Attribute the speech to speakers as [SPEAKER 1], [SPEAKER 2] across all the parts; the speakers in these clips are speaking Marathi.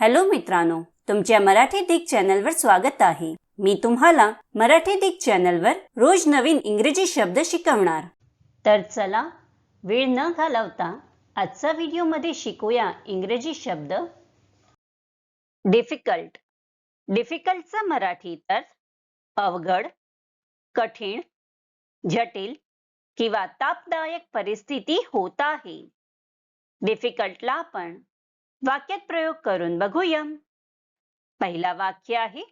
[SPEAKER 1] हॅलो मित्रांनो तुमच्या मराठी दिग चॅनलवर स्वागत आहे. मी तुम्हाला मराठी दिग चॅनलवर रोज नवीन इंग्रजी शब्द शिकवणार. तर चला वेळ न घालवता आजचा व्हिडिओमध्ये शिकूया इंग्रजी शब्द. डिफिकल्ट डिफिकल्टचा मराठी तर अवघड कठीण जटिल किंवा तापदायक परिस्थिती होत आहे. डिफिकल्टला आपण वाक्यात प्रयोग करून बघूया. पहिला वाक्य आहे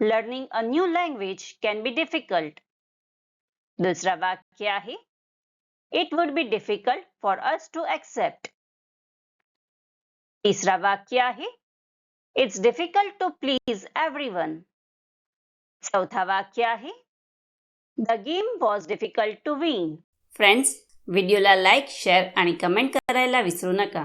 [SPEAKER 1] learning a new language can be difficult दुसरा वाक्य आहे it would be difficult for us to accept तिसरा वाक्य आहे it's difficult to please everyone चौथा वाक्य आहे the game was difficult to win friends व्हिडिओला लाईक शेअर आणि कमेंट करायला विसरू नका.